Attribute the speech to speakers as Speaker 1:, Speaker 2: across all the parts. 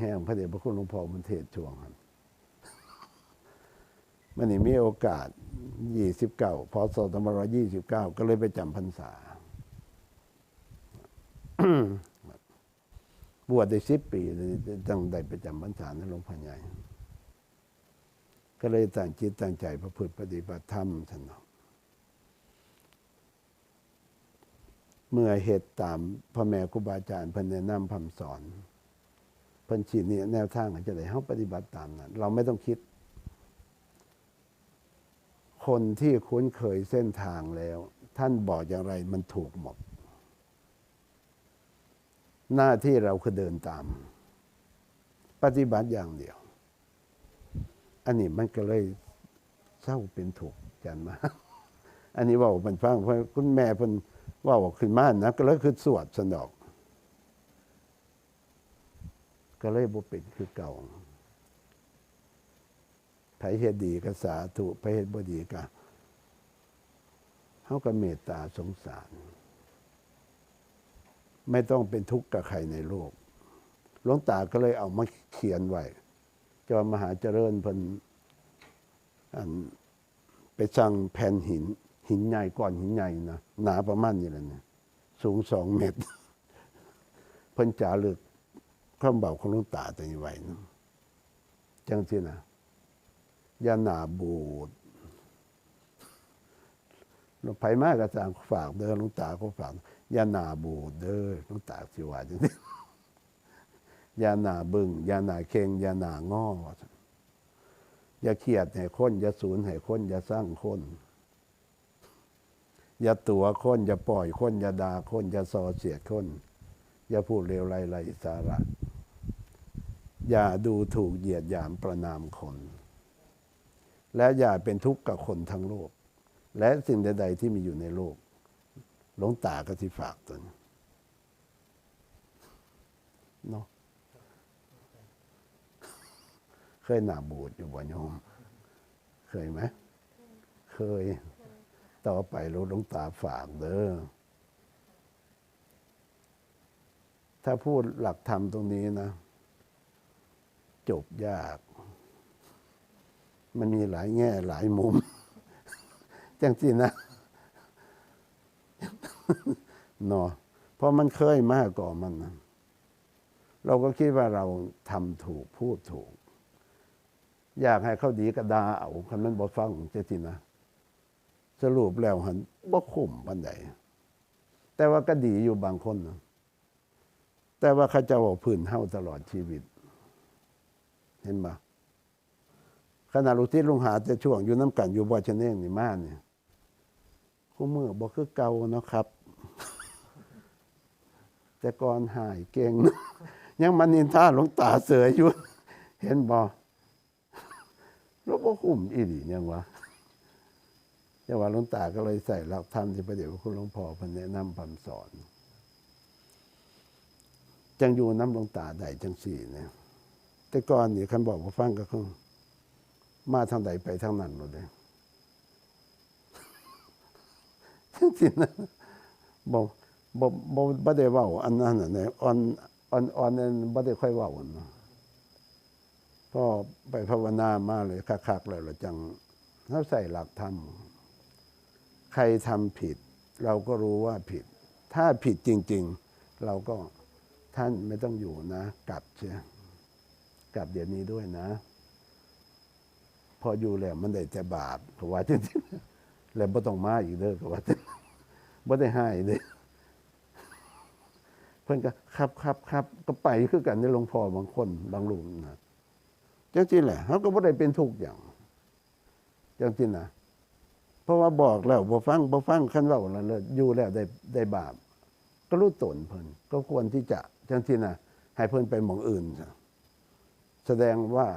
Speaker 1: แห่งพระเดชพระคุณหลวงพ่อมันเทศช่วงครับมันนี่มีโอกาส 29 พศ2529 ก็เลยไปจำพรรษา บวชได้สิบปีตั้งได้ไปจำพรรษาในหลวงพ่อใหญ่ ก็เลยตั้งจิตตั้งใจประพฤติปฏิบัติธรรมท่านเนาะเมื่อเหตุตามพ่อแม่ครูบาอาจารย์พิ่นแนะนำคำสอน เพิ่นชีนี่แนวทางจะได้เฮาปฏิบัติตามนั้นเราไม่ต้องคิด คนที่คุ้นเคยเส้นทางแล้ว ท่านบอกอย่างไรมันถูกหมด หน้าที่เราคือเดินตาม ปฏิบัติอย่างเดียว อันนี้มันก็เลยเศร้าเป็นถูกจันมาอันนี้ว่ามันฟังเพราะคุณแม่เพิ่นว่าขึ้นมานะก็เลยคือสวดสนอก ก็เลยบ่เป็นคือเก่าไผเฮ็ดดีก็สาธุไผเฮ็ดบ่ดีก็เฮาก็เมตตาสงสาร ไม่ต้องเป็นทุกข์กับใครในโลกหลวงตาก็เลยเอามาเขียนไว้จอมหาเจริญเพิ่นอันไปสั่งแผ่นหิน หินใหญ่ก้อนหินใหญ่นะหนาประมาณนี้แหละเนี่ยสูงสองเมตร เพิ่นจารึก ข้ามเบาของหลวงตาตัวนี้ไว้นะจังสินะยาหนาบูดเราไปมากกระจางฝากเด้อหลวงตาก็ฝากยาหนาบูดเด้อหลวงตาสิว่าจังซี่ยาหนาบึงยาหนาเคงยาหนาง้ออย่าเครียดให้คนอย่าสูญให้คนอย่าสร้างคนอย่าตัวคนอย่าปล่อยคนอย่าด่าคนอย่าส่อเสียดคน อย่าพูดเลวไรไรสาระ อย่าดูถูกเหยียดหยามประนามคน และอย่าเป็นทุกข์กับคนทั้งโลก และสิ่งใด ๆ ที่มีอยู่ในโลกหลวงตาก็ที่ฝากตนเนาะเคยหนาบูดอยู่บ่โยม เคยไหม เคย ต่อไปหลวงตาฝากเด้อถ้าพูดหลักธรรมตรงนี้นะ จบยาก มันมีหลายแง่หลายมุม จังสินะเนาะเพราะมันเคยมากกว่ามัน เราก็คิดว่าเราทำถูกพูดถูก อยากให้เขาดีกระดาเอาคำนั้นบ่ฟังจะสินะ สรุปแล้วหันบ่คุ้มปันใดแต่ว่าก็ดีอยู่บางคนนะแต่ว่าเขาจะบอกพื้นเฮาตลอดชีวิต เห็นปะขณะลูกที่ลุงหาจะช่วงอยู่น้ำกันอยู่บ่อชะเน่งนี่มาเนี่ยคู่มือบอกคือเก่าเนาะครับ แต่ก่อนหายเก่ง ยังมันนินท่าหลวงตาเสืออยู่ เห็นบ่แล้วก็คุ้มอีดียังวะจังหวะหลวงตาก็เลยใส่หลักธรรมที่พระเดชพระคุณหลวงพ่อพันแนะนำคำสอน จังอยู่น้ำหลวงตาได้จังสี่เนี่ย แต่ก่อนนี่คันบอกว่าฟังก็คือมาทางใดไปทางนั้นหมดเลยจังสินะบอกบอกบอกบ่ได้เว้าอันนั้นน่ะเนี่อ่อนอ่อนอ่อนนั้นบ่ได้ค่อยเว้าเนาะพอไปภาวนามาเลยคักๆแล้วเราจังเฮาใส่หลักธรรมใครทำผิด เราก็รู้ว่าผิด ถ้าผิดจริง ๆ เราก็ท่านไม่ต้องอยู่นะ กลับเชีย กลับเดี๋ยวนี้ด้วยนะ พออยู่แล้วมันได้แต่บาปก็ว่าจริงๆแล้วบ่ต้องมาอีกเด้อก็ว่าจริงบ่ได้ให้เด้อเพิ่อนก็ครับครับครับก็ไปคือกันในหลวงพ่อบางคนบางรูปนะจังซี่แหละเขาก็บ่ได้เป็นทุกอย่างจังซี่นะเพราะว่าบอกแล้วบ่ฟังบ่ฟังคันเว้าแล้วเลยอยู่แล้วได้ได้บาป ก็รู้ตนเพิ่นก็ควรที่จะจังที่น่ะให้เพิ่นไปหมองอื่นซะ แสดงว่า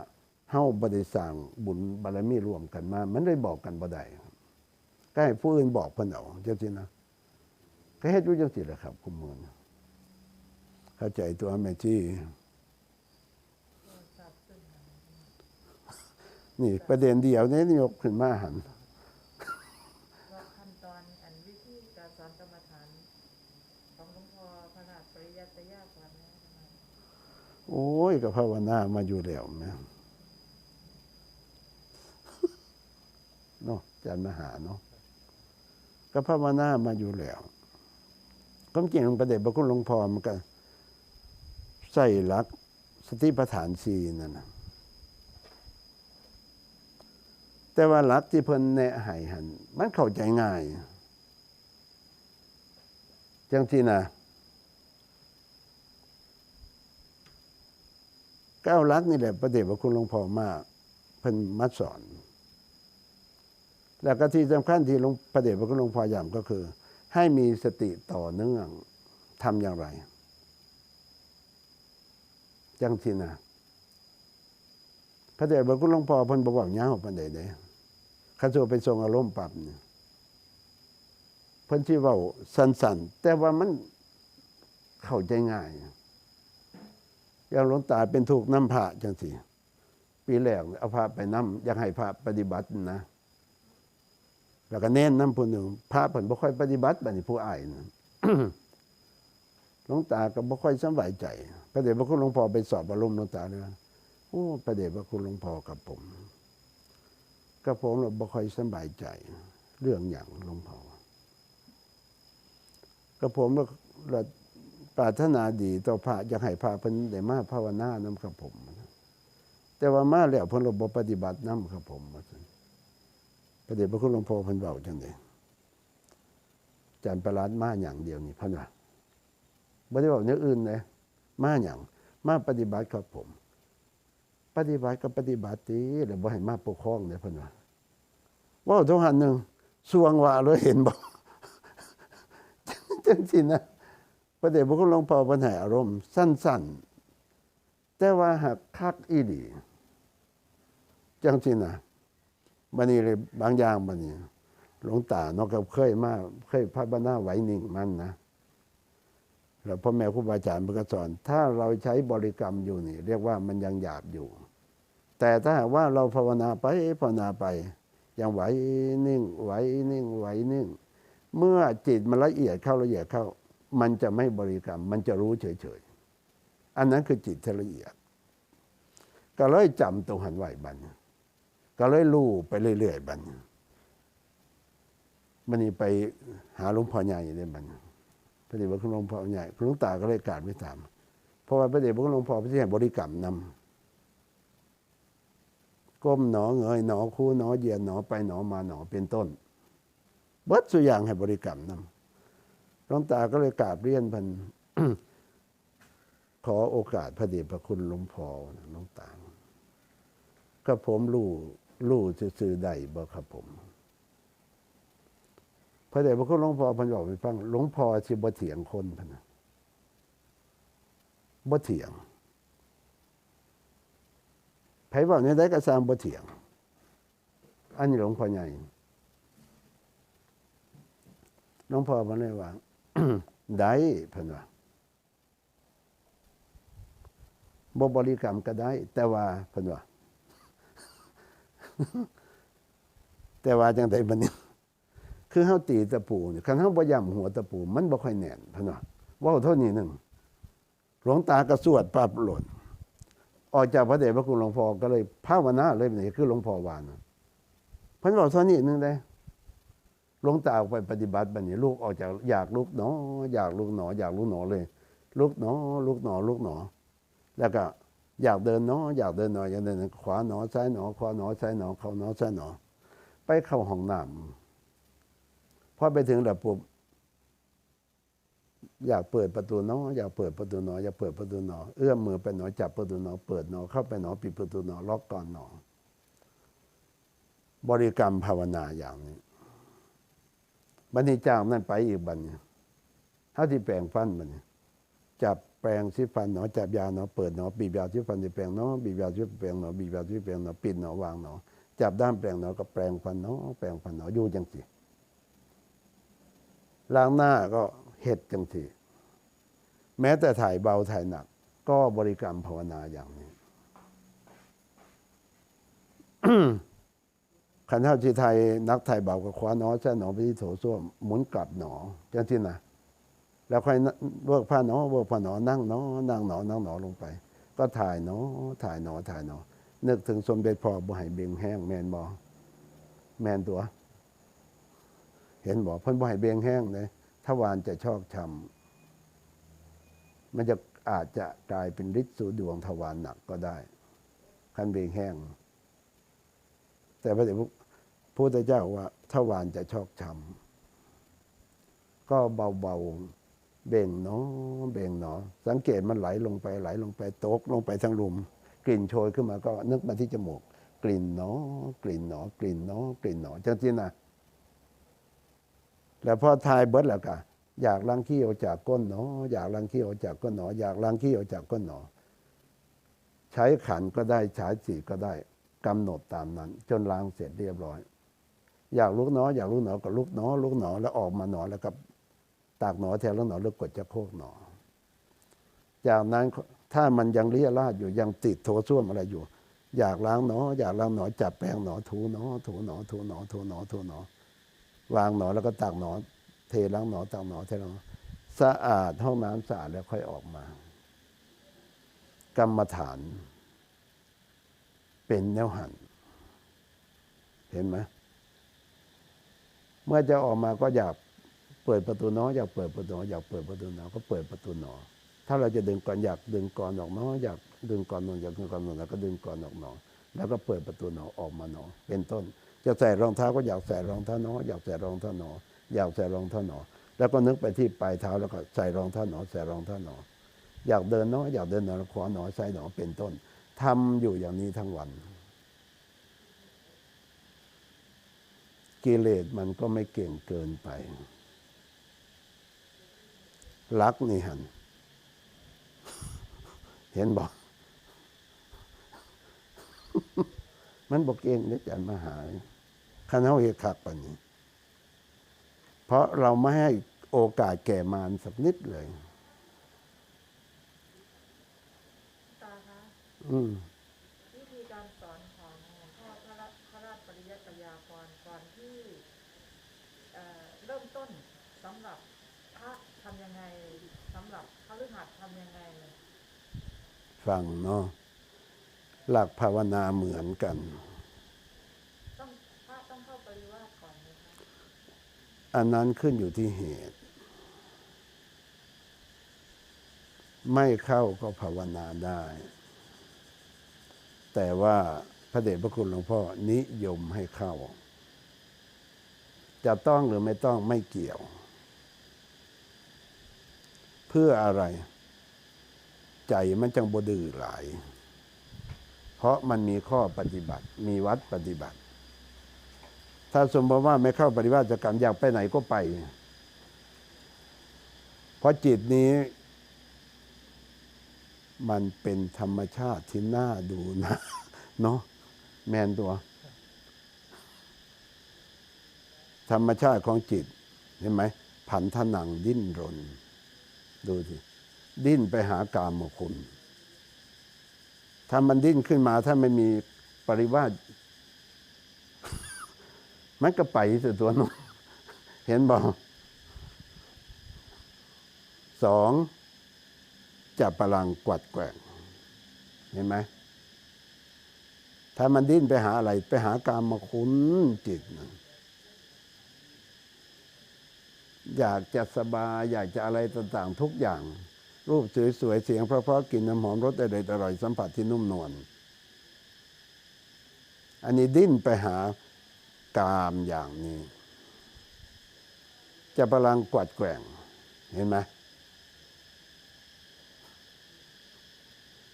Speaker 1: เฮาบริสั่งบุญบารมีรวมกันมา มันได้บอกกันบ่ได้ก็ให้ผู้อื่นบอกเพิ่นเอาจังซี่นะก็เฮ็ดอยู่จังซี่แหละครับคุณมือเข้าใจตัวแม่จี้นี่ประเด็นเดียวนี้ยกขึ้นมาหัน
Speaker 2: ว่าขั้นตอนอันวิธีการสอนกรรม ฐานของหลวงพ่อพระราชปริยัติยาก่อนนะ
Speaker 1: โอ้ยก็ภาวนามาอยู่แล้วแม่เนาะอาจารย์มหาเนาะก็ภาวนามาอยู่แล้วก็จริงประเด็จพระคุณหลวงพ่อมันก็ใส่หลักสติปัฏฐานสีนั่นนะแต่ว่าหลักที่เพิ่นแนะให้หันมันเข้าใจง่าย จังที่นะ ก้าวลักนี่แหละประเด็จพระคุณหลวงพ่อมากเพิ่นมาสอน แล้วก็ที่สำคัญที่หลวงพระเดชพระคุณหลวงพ่อย้ำก็คือ ให้มีสติต่อเนื่องทำอย่างไร จังทีนะพระเดชพระคุณหลวงพ่อเพิ่นบอกว่าย้าวปานใดเด้ขันโซไปทรงอารมณ์ปรับเนี่ยเพิ่นที่เว้าสั้นแต่ว่ามันเข้าใจง่าย อย่างหลวงตาเป็นถูกน้ำพระจังสิปีแรกเอาพระไปน้ำอยากให้พระปฏิบัตินะแล้วก็เน้นน้ำผู้หนึ่งพระเพิ่นบ่ค่อยปฏิบัติบัดนี้ผู้อายนะหลวงตาก็บ่ค่อยสบายใจ พระเดชพระคุณหลวงพ่อไปสอบอารมณ์หลวงตาเลยว่าโอ้พระเดชพระคุณหลวงพ่อกับผมกับผมเราบ่ค่อยสบายใจ เรื่องอย่างหลวงพ่อกับผมเรา ปรารถนาดีต่อพระอยากให้พระเพิ่นได้มาภาวนานํกับผม แต่ว่ามาแล้วเพิ่นเราบ่ปฏิบัตินํกับผมว่าซั่นพระเดชพระคุณหลวงพ่อเพันเบาจังเลยจานประหลาดมาอย่างเดียวนี่พันว่าไม่ได้บอกเนื้ออื่นเลยมาอย่าง มาปฏิบัติครับผม ปฏิบัติก็ปฏิบัติตีแต่บ่ให้มาปกครองเนี่ยพันว่าว่าทุกหันหนึ่งสวงว่าเลยเห็นบอกจังสินะ พระเดชพระคุณหลวงพ่อเพันให้อารมณ์ สั้น ๆ แต่ว่าหักคักอีดีจังสินะบันนี้เลยบางอย่างบันนี้หลวงตาเนอกกับเคยมาเคยพัฒนาไหวนิ่งมันนะแล้วพ่อแม่ครูบาอาจารย์เพิ่นก็สอน ถ้าเราใช้บริกรรมอยู่นี่ เรียกว่ามันยังหยาบอยู่ แต่ถ้าหากว่าเราภาวนาไปภาวนาไป ยังไหวนิ่ง ไหวนิ่ง ไหวนิ่ง เมื่อจิตมันละเอียดเข้าละเอียดเข้า มันจะไม่บริกรรม มันจะรู้เฉยๆ อันนั้นคือจิตที่ละเอียด ก็เลยจำตรงหันไหวบัน ก็เลยลู่ไปเรื่อยๆบันมันนี่ไปหาหลวงพ่อใหญ่ในบันพระเดชพระคุณหลวงพ่อใหญ่หลวงตาก็เลยกาบไปตาม เพราะว่าพระเดชพระคุณหลวงพ่อพระที่ให้บริกรรมนำก้มหนอเงยหนอคู่หนอเยียดหนอไปหนอมาหนอเป็นต้นเบิดสุอย่างให้บริกรรมนำ หลวงตาก็เลยกราบเรียนพันขอโอกาสพระเดชพระคุณหลวงพ่อนะหลวงตาก็ผมรู้รู้ซื่อๆได้บ่ครับผม พระเดชพระคุณหลวงพ่อพันบอกไปฟังหลวงพ่อสิบ่เถียงคนพะนะบ่เถียงไผว่าเนี่ยได้ก็สร้างบ่เถียง อันนี้หลวงพ่อใหญ่หลวงพ่อเพันเลยว่า ได้เพิ่นว่าบ่บริกรรมก็ได้ แต่ว่าเพิ่นว่า แต่ว่าจังไดบัดนี้ คือเฮาตีตะปูนี่คันเฮาบ่ย่ำหัวตะปู มันบ่ค่อยแน่นเพิ่นว่าเว้าเท่านี้หนึงหลวงตาก็สวดปราบหล่นออกจากพระเดชพระคุณหลวงพ่อก็เลยภาวนาเลยนี่คือหลวงพ่อวานเพิ่นเว้าเท่านี้หนึงได้ หลวงตาออกไปปฏิบัติบัดนี้ลูกออกจากอยากลุกหนอ อยากลุกหนอ อยากลุกหนอเลยลุกหนอลุกหนอลุกหนอ แล้วก็อยากเดินหนออยากเดินหนออยากเดินขวาหนอซ้ายหนอขวาหนอซ้ายหนอเข้าหนอซ้ายหนอ ไปเข้าห้องน้ำพอไปถึงแล้วปุ๊บอยากเปิดประตูหนออยากเปิดประตูหนออยากเปิดประตูหนอ เอื้อมมือไปหนอจับประตูหนอ เปิดหนอเข้าไปหนอปิดประตูหนอล็อกก่อนหนอ บริกรรมภาวนาอย่างนี้ บันนี้จากนั้นไปอีกบันนี้เท่าที่แปลงฟันบันนี้จับแปรงสีฟันหนอจับยาหนอเปิดหนอบีบยาสีฟันที่แปรงหนอบีบยาสีแปรงหนอบีบยาสีแปรงหนอปิดหนอวางหนอจับด้ามแปรงหนอก็แปรงฟันหนอแปรงฟันหนออยู่จังสิล้างหน้าก็เห็ดจังสิแม้แต่ถ่ายเบาถ่ายหนัก ก็บริกรรมภาวนาอย่างนี้ ขันเท่าที่ไทยนักไทยเบากับคว้าหนอแช่หนอไปที่โถส้วมหมุนกลับหนอจังที่นะแล้วค่อยเวิร์กผ้าหนอเวิร์กผ้าหนอนั่งหนอนั่งหนอนั่งหนอลงไป ก็ถ่ายเนาะถ่ายเนาะถ่ายเนาะนึกถึงสมเด็จพ่อบ่ให้เบงแห้งแมนบ่แมนตัว เห็นบอกเพิ่นบ่ให้เบงแห้งเลยถ้าวานจะชอกช้ำมันจะอาจจะกลายเป็นฤทธิ์สูดวงทวารหนักก็ได้คันเบงแห้งแต่พระเดชพระ พุทธเจ้าว่าทวารจะชอกช้ำก็เบาๆเบ่งเนาะเบ่งเนาะสังเกตมันไหลลงไปไหลลงไปตกลงไปทั้งลุม กลิ่นโชยขึ้นมาก็นึกมาที่จมูก กลิ่นเนาะกลิ่นเนาะกลิ่นเนาะกลิ่นเนาะจังที่นะแล้วพอทายเบิร์ดแล้วก็อยากล้างขี้ออกจากก้นหนออยากล้างขี้ออกจากก้นหนออยากล้างขี้ออกจากก้นหนอใช้ขันก็ได้ใช้สีก็ได้กำหนดตามนั้น จนล้างเสร็จเรียบร้อย อยากลุกหนออยากลุกหนอก็ลุกหนอลุกหนอแล้วออกมาหนอแล้วก็ตากหนอแทนแล้วหนอแล้วกดจะโคกหนอ จากนั้นถ้ามันยังเลี่ยราดอยู่ยังติดโถส้วมอะไรอยู่ อยากล้างหนอ อยากล้างหนอจับแป้งหนอถูหนอถูหนอถูหนอถูหนอถูหนอ วางหนอแล้วก็ตักหนอ เทล้างหนอตักหนอเทล้างหนอสะอาดห้องน้ำสะอาดแล้วค่อยออกมา กรรมฐาน เป็นแนวหันเห็นไหม เมื่อจะออกมาก็อยากเปิดประตูหนออยากเปิดประตูหนออยากเปิดประตูหนอก็เปิดประตูหนอถ้าเราจะดึงก่อนอยากดึงก่อนออกหนออยากดึงก่อนหนออยากดึงก่อนหนอแล้วก็ดึงก่อนออกหนอแล้วก็เปิดประตูหนอออกมาหนอเป็นต้น จะใส่รองเท้าก็อยากใส่รองเท้าหนออยากใส่รองเท้าหนออยากใส่รองเท้าหนอแล้วก็นึกไปที่ปลายเท้าแล้วก็ใส่รองเท้าหนอใส่รองเท้าหนออยากเดินหนออยากเดินหนอขวาหนอซ้ายหนอเป็นต้นทำอยู่อย่างนี้ทั้งวัน กิเลสมันก็ไม่เก่งเกินไป รักนี่หัน เห็นบอก มันบอกเองได้จันมาหาคณะเหตุขักปันนี้ เพราะเราไม่ให้โอกาสแก่มารสักนิดเลย
Speaker 2: ตาคะ
Speaker 1: อืม
Speaker 2: วิธีการสอนของหลวงพ่อพระราชพระราชปริยัติปัญญาพรก่อนที่เอ่อเริ่มต้นสำหรับพระทำยังไงสำหรับพระฤหัส ทำยังไง
Speaker 1: ฟังเนาะหลักภาวนาเหมือนกัน
Speaker 2: ต้องพระต้องเข้าปริวาสก่อนไหมคะ
Speaker 1: อันนั้นขึ้นอยู่ที่เหตุ ไม่เข้าก็ภาวนาได้ แต่ว่าพระเดชพระคุณหลวงพ่อนิยมให้เข้า จะต้องหรือไม่ต้องไม่เกี่ยว เพื่ออะไร ใจมันจังบดื้อหลาย เพราะมันมีข้อปฏิบัติ มีวัดปฏิบัติ ถ้าสมมติว่าไม่เข้าปฏิบัติกรรมอยากไปไหนก็ไป เพราะจิตนี้ มันเป็นธรรมชาติที่น่าดูนะเนาะแมนตัว ธรรมชาติของจิตเห็นไหมผันทนังดิ้นรน ดูสิ ดิ้นไปหากามคุณ ถ้ามันดิ้นขึ้นมาถ้าไม่มีปริวาสมันก็ไปแต่ตัวน้องเห็นบอกสองจะพลังกวัดแกว่งเห็นไหมถ้ามันดิ้นไปหาอะไร ไปหากามมาคุณจิตนะอยากจะสบาย อยากจะอะไรต่างๆ ทุกอย่าง รูปสวยๆเสียงเพราะๆกลิ่นน้ำหอมรสอร่อยอร่อยสัมผัสที่นุ่มนวลอันนี้ดิ้นไปหากามอย่างนี้ จะพลังกวัดแกว่งเห็นไหม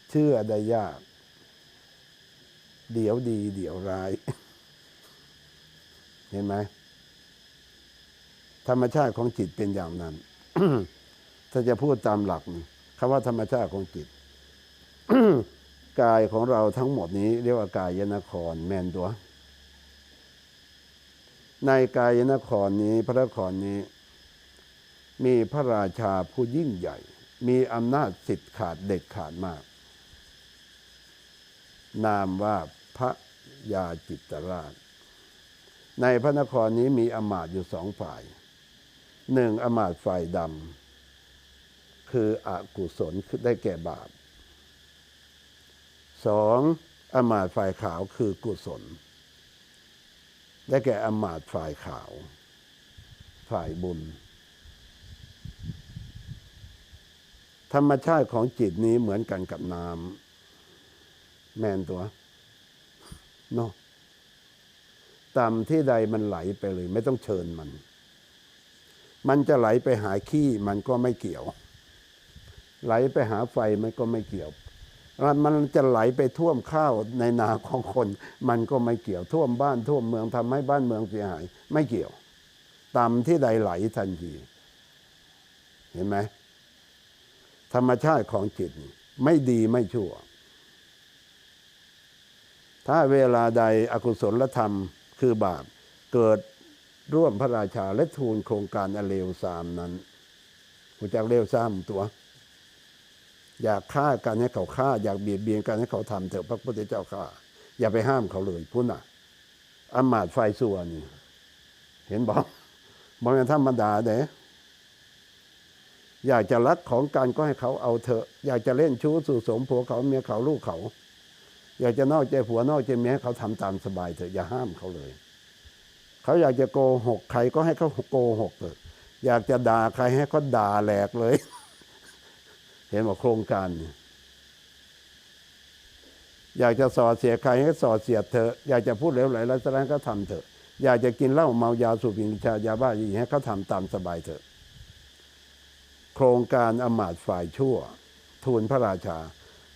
Speaker 1: เชื่อได้ยาก เดี๋ยวดี เดี๋ยวร้าย เห็นไหมธรรมชาติของจิตเป็นอย่างนั้น ถ้าจะพูดตามหลักคำว่าธรรมชาติของจิตกายของเราทั้งหมดนี้เรียกว่ากายยนครแมนตัว ในกายยนครนี้พระนครนี้ มีพระราชาผู้ยิ่งใหญ่ มีอำนาจสิทธิ์ขาดเด็ดขาดมาก นามว่าพระยาจิตรราช ในพระนครนี้มีอมาตย์อยู่สองฝ่ายหนึ่งอมาตย์ฝ่ายดำ คืออกุศลคือได้แก่บาปสองอมาตย์ฝ่ายขาวคือกุศล ได้แก่อมาตย์ฝ่ายขาว ฝ่ายบุญ ธรรมชาติของจิตนี้เหมือนกันกับน้ำแมนตัวเนาะต่ำที่ใดมันไหลไปเลย ไม่ต้องเชิญมัน มันจะไหลไปหาขี้มันก็ไม่เกี่ยว ไหลไปหาไฟมันก็ไม่เกี่ยว มันจะไหลไปท่วมข้าวในนาของคน มันก็ไม่เกี่ยวท่วมบ้านท่วมเมืองทำให้บ้านเมืองเสียหาย ไม่เกี่ยวต่ำที่ใดไหลทันทีเห็นไหมธรรมชาติของจิตไม่ดีไม่ชั่ว ถ้าเวลาใดอกุศลธรรมคือบาปเกิดร่วมพระราชาและทูลโครงการอเลวทรามนั้นรู้จักเลวทรามตัว อยากฆ่ากันให้เขาฆ่า อยากเบียดเบียนกันให้เขาทำเถอะพระพุทธเจ้าฆ่าอย่าไปห้ามเขาเลยพุ่นอะอำมาตไฟส่วนเห็นบอกบอกเป็นธรรมดาเด้อยากจะรักของกันก็ให้เขาเอาเถอะ อยากจะเล่นชู้สู่สมผัวเขาเมียเขาลูกเขา อยากจะนอกใจผัวนอกใจเมียเขาทำตามสบายเถอะอย่าห้ามเขาเลย เขาอยากจะโกหกใครก็ให้เขาโกหกเถอะ อยากจะด่าใครให้เขาด่าแหลกเลย ห็นว่าโครงการอยากจะสอดเสียใครให้สอดเสียเถอะอยากจะพูดเหลวไหลแล้วแสดงก็ทำเถอะ อยากจะกินเหล้าเมายาสูบบุหรี่ชายาบ้าอีให้เขาทำตามสบายเถอะ โครงการอมาตย์ฝ่ายชั่ว ทูลพระราชา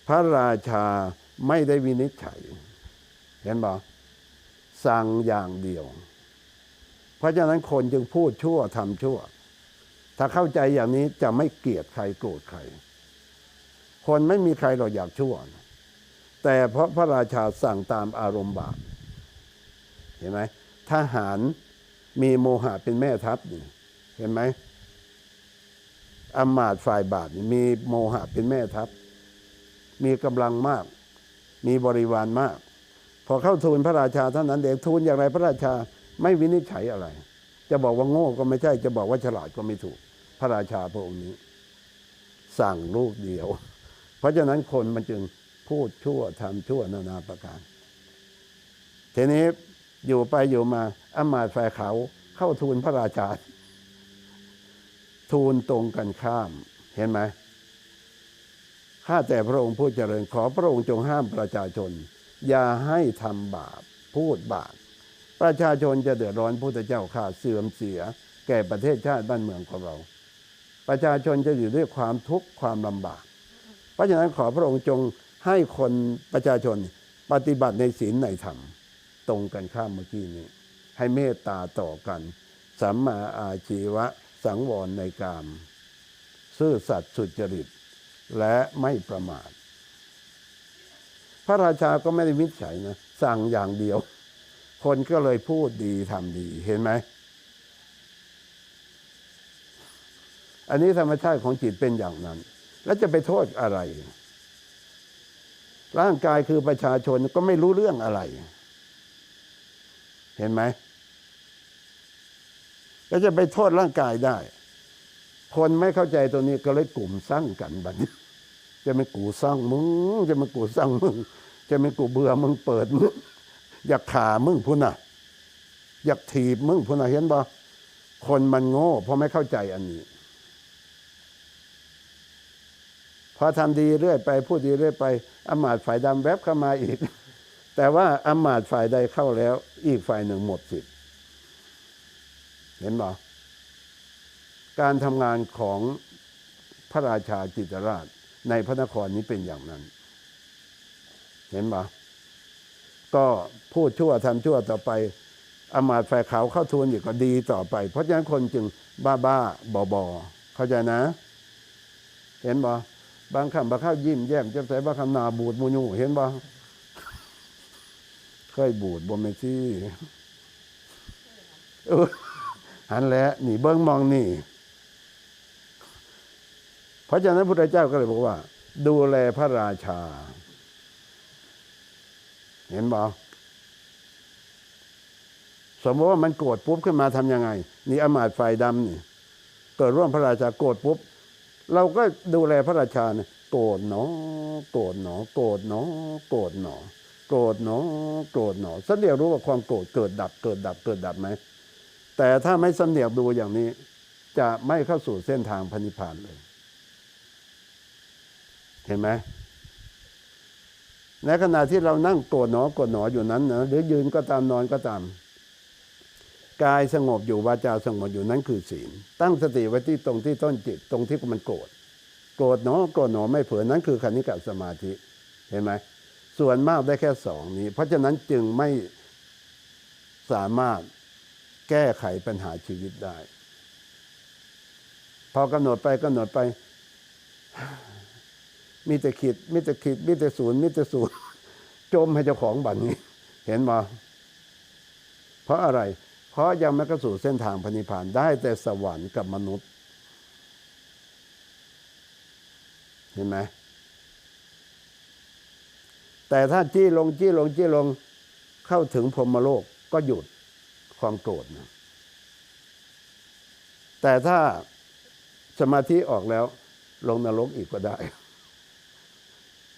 Speaker 1: พระราชาไม่ได้วินิจฉัย เห็นบ่สั่งอย่างเดียว เพราะฉะนั้นคนจึงพูดชั่วทำชั่ว ถ้าเข้าใจอย่างนี้จะไม่เกลียดใครโกรธใคร คนไม่มีใครหรอกอยากชั่ว แต่เพราะพระราชาสั่งตามอารมณ์บาปเห็นไหมทหารมีโมหะเป็นแม่ทัพนี่เห็นไหมอมาตย์ฝ่ายบาปมีโมหะเป็นแม่ทัพ มีกำลังมาก มีบริวารมาก พอเข้าทูลพระราชาเท่านั้นเด็กทูลอย่างไรพระราชาไม่วินิจฉัยอะไร จะบอกว่าโง่ก็ไม่ใช่ จะบอกว่าฉลาดก็ไม่ถูก พระราชาพระองค์นี้ สั่งลูกเดียว เพราะฉะนั้นคนมันจึงพูดชั่วทำชั่วนานาประการ ทีนี้อยู่ไปอยู่มาอำมาตย์ฝ่ายเขาเข้าทูลพระราชา ทูลตรงกันข้าม เห็นไหมข้าแต่พระองค์ผู้เจริญขอพระองค์จงห้ามประชาชน อย่าให้ทำบาปพูดบาปประชาชนจะเดือดร้อนพุทธเจ้าข้าเสื่อมเสีย แก่ประเทศชาติบ้านเมืองของเรา ประชาชนจะอยู่ด้วยความทุกข์ความลำบาก ราะฉะนั้นขอพระองค์จงให้คนประชาชนปฏิบัติในศีลในธรรม ตรงกันข้ามเมื่อกี้นี้ ให้เมตตาต่อกัน สัมมาอาชีวะสังวรในกาม ซื่อสัตย์สุจริต และไม่ประมาท พระราชาก็ไม่ได้วิจฉัยนะ สั่งอย่างเดียว คนก็เลยพูดดีทำดีเห็นไหม อันนี้ธรรมชาติของจิตเป็นอย่างนั้น แล้วจะไปโทษอะไร ร่างกายคือประชาชนก็ไม่รู้เรื่องอะไร เห็นไหมแล้วจะไปโทษร่างกายได้ คนไม่เข้าใจตัวนี้ก็เลยกลุ่มสร้างกันบัดนี้จะเป็นกูสร้างมึง จะเป็นกูสร้างมึง จะเป็นกูเบื่อมึงเปิดมึงอยากขามึงพุ่นน่ะ อยากถีบมึงพุ่นน่ะเห็นบ่คนมันโง่เพราะไม่เข้าใจอันนี้ พอทำดีเรื่อยไปพูดดีเรื่อยไปอำมาตฝ่ายดำแวบเข้ามาอีก แต่ว่าอำมาตฝ่ายใดเข้าแล้ว อีกฝ่ายหนึ่งหมดสิทธิ์เห็นบ่การทำงานของพระราชาจิตรราชในพระนครนี้เป็นอย่างนั้น เห็นบ่ก็พูดชั่วทำชั่วต่อไปอมาตฝ่ายขาวเข้าทูลอีกก็ดีต่อไป เพราะฉะนั้นคนจึงบ้าบ้าบอบอเข้าใจนะ เห็นบ่ บางคำบางข้าวยิ้มแย้มแจ่มใสบางคำหนาบูดมูยูเห็นบ่เคยบูดบ่แม่นซี่หันแล้วนี่เบิ้งมองนี่เพราะฉะนั้นพระพุทธเจ้าก็เลยบอกว่า ดูแลพระราชา เห็นบ่สมมติว่ามันโกรธปุ๊บขึ้นมาทำยังไง นี่อมาตย์ฝ่ายดำนี่ เกิดร่วมพระราชาโกรธปุ๊บ เราก็ดูแลพระราชาเนี่ยโกรธหนอ โกรธหนอ โกรธหนอ โกรธหนอ โกรธหนอ โกรธหนอสัเดียวรู้ว่าความโกรธเกิดดับ เกิดดับ เกิดดับไหม แต่ถ้าไม่สำเนียกดูอย่างนี้ จะไม่เข้าสู่เส้นทางพระนิพานเลย เห็นไหมในขณะที่เรานั่งโกรธหนอโกรธหนออยู่นั้นนะหรือยืนก็ตามนอนก็ตาม กายสงบอยู่วาจาสงบอยู่นั้นคือศีล ตั้งสติไว้ที่ตรงที่ต้นจิตตรงที่มันโกรธโกรธหนอโกรธหนอไม่เผลอนั้นคือคณิกะสมาธิเห็นไหมส่วนมากได้แค่สองนี้ เพราะฉะนั้นจึงไม่สามารถแก้ไขปัญหาชีวิตได้ พอกำหนดไปกำหนดไป มีแต่ขีดมีแต่ขีดมีแต่ศูนย์มีแต่ศูนย์จมให้เจ้าของบัตรนี้ เห็นมาเพราะอะไร เพราะยังไม่เข้าสู่เส้นทางพระนิพานได้แต่สวรรค์กับมนุษย์ เห็นไหมแต่ถ้าจี้ลงจี้ลงจี้ลงเข้าถึงพรมโลกก็หยุดความโกรธนะแต่ถ้าสมาธิออกแล้ว ลงนรกอีกก็ได้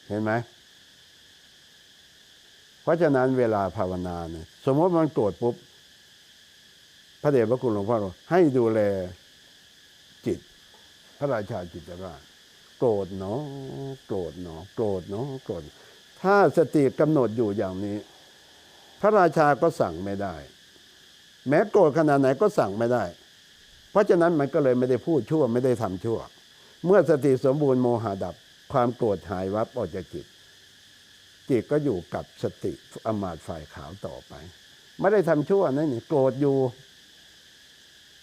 Speaker 1: เห็นไหมเพราะฉะนั้นเวลาภาวนาเนี่ยสมมติมันโกรธปุ๊บ พระเดชพระคุณหลวงพ่อบอให้ดูแลจิต พระราชาจิตราชโกรธเนาะโกรธเนาะโกรธเนาะโกรธถ้าสติกำหนดอยู่อย่างนี้ พระราชาก็สั่งไม่ได้ แม้โกรธขนาดไหนก็สั่งไม่ได้ เพราะฉะนั้นมันก็เลยไม่ได้พูดชั่วไม่ได้ทำชั่ว เมื่อสติสมบูรณ์โมหะดับความโกรธหายวับออกจากจิต จิตก็อยู่กับสติอมาตฝ่ายขาวต่อไป ไม่ได้ทำชั่วนั่นนี่โกรธอยู่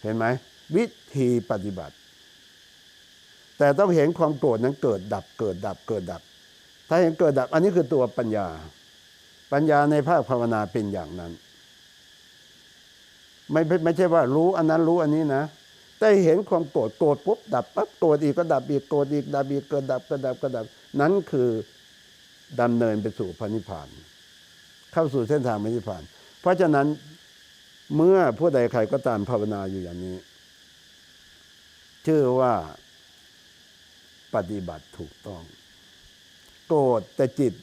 Speaker 1: เห็นไหมวิธีปฏิบัติ แต่ต้องเห็นความโกรธนั้นเกิดดับเกิดดับเกิดดับ ถ้าเห็นเกิดดับ อันนี้คือตัวปัญญา ปัญญาในภาคภาวนาเป็นอย่างนั้น ไม่ไม่ใช่ว่ารู้อันนั้นรู้อันนี้นะแต่เห็นความโกรธโกรธปุ๊บดับปั๊บโกรธอีกก็ดับอีกโกรธอีกดับอีกเกิดดับเกิดดับเกิดดับ นั้นคือดำเนินไปสู่พระนิพพาน เข้าสู่เส้นทางพระนิพพาน เพราะฉะนั้น เมื่อผู้ใดใครก็ตามภาวนาอยู่อย่างนี้ ชื่อว่าปฏิบัติถูกต้อง โกรธแต่จิต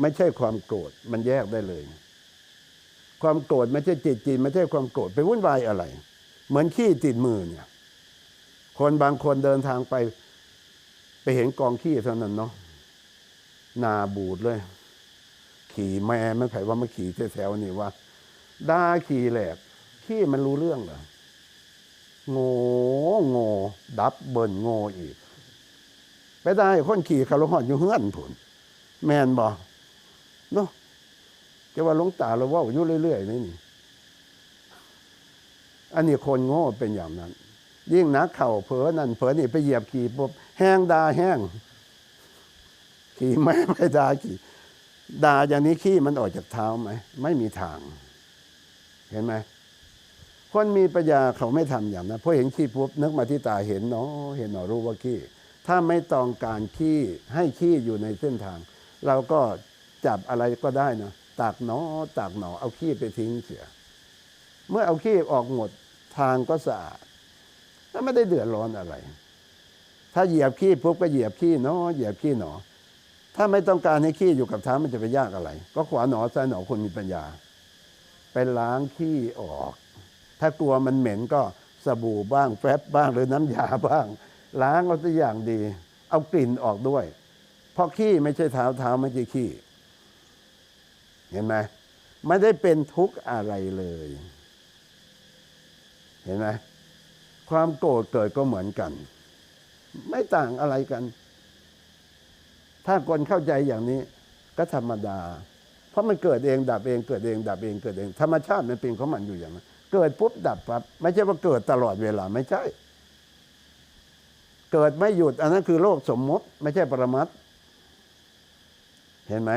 Speaker 1: ไม่ใช่ความโกรธมันแยกได้เลย ความโกรธไม่ใช่จิตจิตไม่ใช่ความโกรธไปวุ่นวายอะไร เหมือนขี้ติดมือเนี่ย คนบางคนเดินทางไป ไปเห็นกองขี้เท่านั้นเนาะนาบูดเลย ขี่แม่ไม่ไผ่ว่ามาขี่แถวๆนี่ว่า ด่าขี่แหลกขี้มันรู้เรื่องเหรอโง่โง่ดับเบิลโง่อีก ไปได้คนขี่คารหอดอยู่เฮือนผุนแมนบอเนาะจะว่าลงตาเราว่าอยู่เรื่อยๆนี่นี่ อันนี้คนโง่เป็นอย่างนั้น ยิ่งนักเข่าเผลอนั่นเผลอนี่ไปเหยียบขี่ปุ๊บแห้งดาแห้ง ขี่ไม่ไปดาขี่ดาอย่างนี้ขี้มันออกจากเท้าไหมไม่มีทาง เห็นไหมคนมีปัญญาเขาไม่ทำอย่างนั้นพราะเห็นขี้ปุ๊บนึกมาที่ตาเห็นเนาะเห็นเนาะรู้ว่าขี้ถ้าไม่ต้องการขี้ให้ขี้อยู่ในเส้นทาง เราก็จับอะไรก็ได้นะตักหนอตักหนอเอาขี้ไปทิ้งเสีย เมื่อเอาขี้ออกหมดทางก็สะอาดแล้วไม่ได้เดือดร้อนอะไร ถ้าเหยียบขี้ปุ๊บก็เหยียบขี้เนาะเหยียบขี้หนอ ถ้าไม่ต้องการให้ขี้อยู่กับเท้ามันจะไปยากอะไร ก็ขวาหนอซ้ายหนอคนมีปัญญา ไปล้างขี้ออก ถ้ากลัวมันเหม็นก็สบู่บ้างแฟบบ้างหรือน้ำยาบ้าง ล้างเอาตัวอย่างดี เอากลิ่นออกด้วย เพราะขี้ไม่ใช่เท้าเท้าไม่ใช่ขี้ เห็นไหมไม่ได้เป็นทุกข์อะไรเลย เห็นไหมความโกรธเกิดก็เหมือนกัน ไม่ต่างอะไรกัน ถ้าคนเข้าใจอย่างนี้ก็ธรรมดา ราะมันเกิดเองดับเองเกิดเองดับเองเกิดเอง ธรรมชาติมันเป็นของมันอยู่อย่างนั้นเกิดปุ๊บดับปั๊บไม่ใช่ว่าเกิดตลอดเวลาไม่ใช่ เกิดไม่หยุด อันนั้นคือโลกสมมติ ไม่ใช่ปรมัตถ์เห็นไหม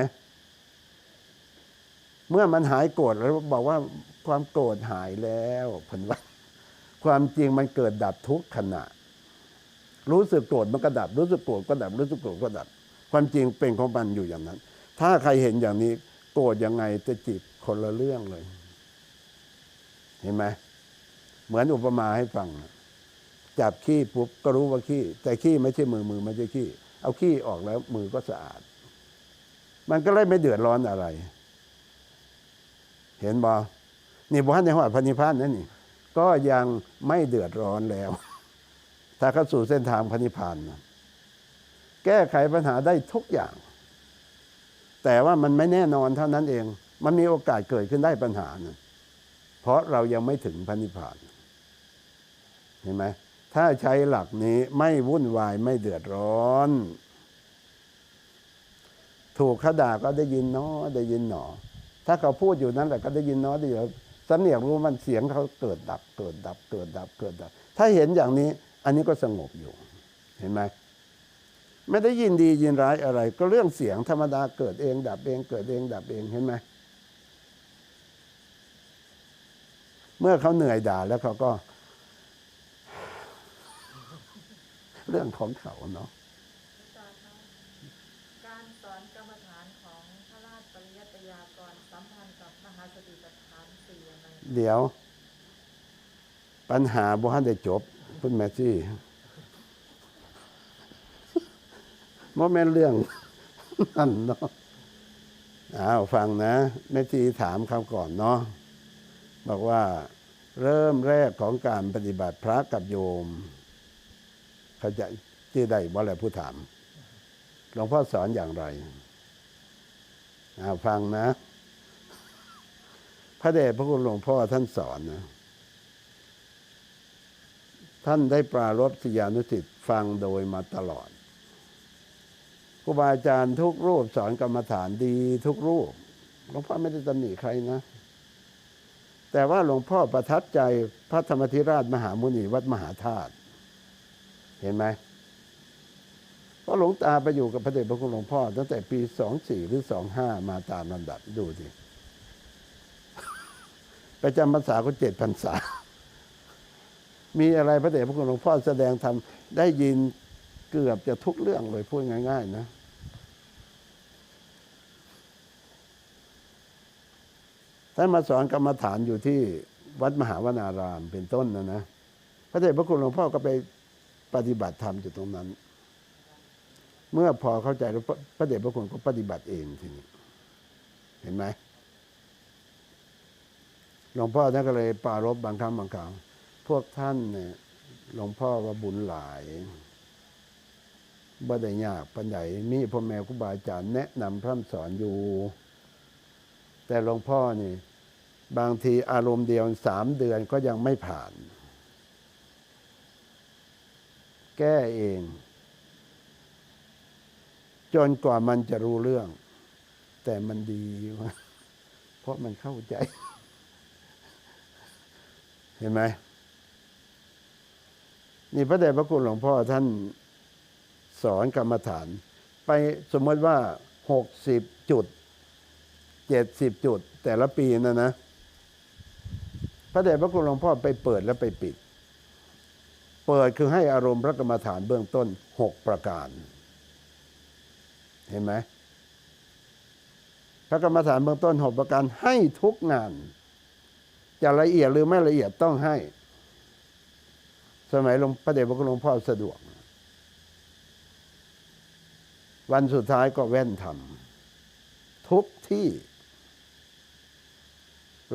Speaker 1: เมื่อมันหายโกรธแล้วบอกว่าความโกรธหายแล้วพันว่าความจริงมันเกิดดับทุกขณะ รู้สึกโกรธมันก็ดับ รู้สึกโกรธก็ดับ รู้สึกโกรธก็ดับ ความจริงเป็นของมันอยู่อย่างนั้น ถ้าใครเห็นอย่างนี้ โกรธยังไงจะจิตคนละเรื่องเลย เห็นไหมเหมือนอุปมาให้ฟัง จับขี้ปุ๊บก็รู้ว่าขี้ แต่ขี้ไม่ใช่มือมือไม่ใช่ขี้ เอาขี้ออกแล้วมือก็สะอาด มันก็เลยไม่เดือดร้อนอะไร เห็นบอนี่บ้านในหอดพันิพานนั่นนี่ ก็ยังไม่เดือดร้อนแล้ว ถ้าเข้าสู่เส้นทางพันิพานนะแก้ไขปัญหาได้ทุกอย่าง แต่ว่ามันไม่แน่นอนเท่านั้นเอง มันมีโอกาสเกิดขึ้นได้ปัญหานะเพราะเรายังไม่ถึงพันิพานเห็นไหมถ้าใช้หลักนี้ไม่วุ่นวายไม่เดือดร้อน ถูกขาด่าก็ได้ยินเนาะได้ยินหนอ ถ้าเขาพูดอยู่นั้นแหละก็ได้ยินเนาะได้ยินสำเนียงรู้มันเสียงเขาเกิดดับ เกิดดับ เกิดดับเกิดดับ ถ้าเห็นอย่างนี้ อันนี้ก็สงบอยู่ เห็นไหม ไม่ได้ยินดียินร้ายอะไร ก็เรื่องเสียงธรรมดาเกิดเองดับเองเกิดเองดับเองเห็นไหมเมื่อเขาเหนื่อยด่าแล้วเขาก็ เรื่องของเขาเนาะ
Speaker 2: อาจารย์คะการสอนกรรมฐานของพระราชปริยัติยากรสัมพันธ์กับมหาสติปัฏฐานสี่ยังไง
Speaker 1: เดี๋ยว ปัญหาบ่ทันได้จบ คุณแม่ซี่ โมเมนเรื่องนั่นเนาะอ้าวฟังนะแม่จีถามคำก่อนเนาะบอกว่าเริ่มแรกของการปฏิบัติพระกับโยมเขาจะที่ใดว่าอะไรผู้ถามหลวงพ่อสอนอย่างไรอ้าวฟังนะ พระเดชพระคุณหลวงพ่อท่านสอนนะ ท่านได้ปรารบสิยานุสิทธิ์ฟังโดยมาตลอด ครูบาอาจารย์ทุกรูปสอนกรรมฐานดีทุกรูปหลวงพ่อไม่ได้ตำหนิใครนะ แต่ว่าหลวงพ่อประทับใจพระธรรมธิราชมหามุนีวัดมหาธาตุเห็นไหมเพราะหลวงตาไปอยู่กับพระเดชพระคุณหลวงพ่อ ตั้งแต่ปีสองสี่หรือสองห้ามาตามลำดับดูสิไปจำภาษาก็เจ็ดพรรษามีอะไรพระเดชพระคุณหลวงพ่อแสดงธรรมได้ยิน เกือบจะทุกเรื่องเลยพูดง่าย ๆ นะท่านมาสอนกรรมฐานอยู่ที่วัดมหาวนารามเป็นต้นนะนะพระเดชพระคุณหลวงพ่อก็ไปปฏิบัติธรรมอยู่ตรงนั้น เมื่อพอเข้าใจแล้วพระเดชพระคุณก็ปฏิบัติเองทีนี้เห็นไหมหลวงพ่อท่านก็เลยปรารบบางครั้งบางคราวพวกท่านเนี่ยหลวงพ่อว่าบุญหลาย บ่ได้ยากปัญใหญ่มีพ่อแม่ครูบาอาจารย์แนะนำพร่ำสอนอยู่ แต่หลวงพ่อนี่ บางทีอารมณ์เดียวสามเดือนก็ยังไม่ผ่าน แก้เอง จนกว่ามันจะรู้เรื่อง แต่มันดี เพราะมันเข้าใจ เห็นไหมนี่พระเดชพระคุณหลวงพ่อท่าน สอนกรรมฐาน ไปสมมติว่าหกสิบจุดเจ็ดสิบจุด แต่ละปีนะนะ พระเดชพระคุณหลวงพ่อไปเปิดแล้วไปปิด เปิดคือให้อารมณ์พระกรรมฐานเบื้องต้นหกประการ เห็นไหมพระกรรมฐานเบื้องต้นหกประการให้ทุกงาน จะละเอียดหรือไม่ละเอียดต้องให้ สมัยหลวงพระเดชพระคุณหลวงพ่อสะดวก วันสุดท้ายก็แว่นทำทุกที่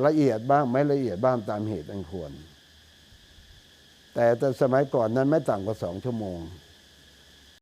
Speaker 1: ละเอียดบ้างไม่ละเอียดบ้างตามเหตุอันควร แต่แต่สมัยก่อนนั้นไม่ต่ำกว่าสองชั่วโมง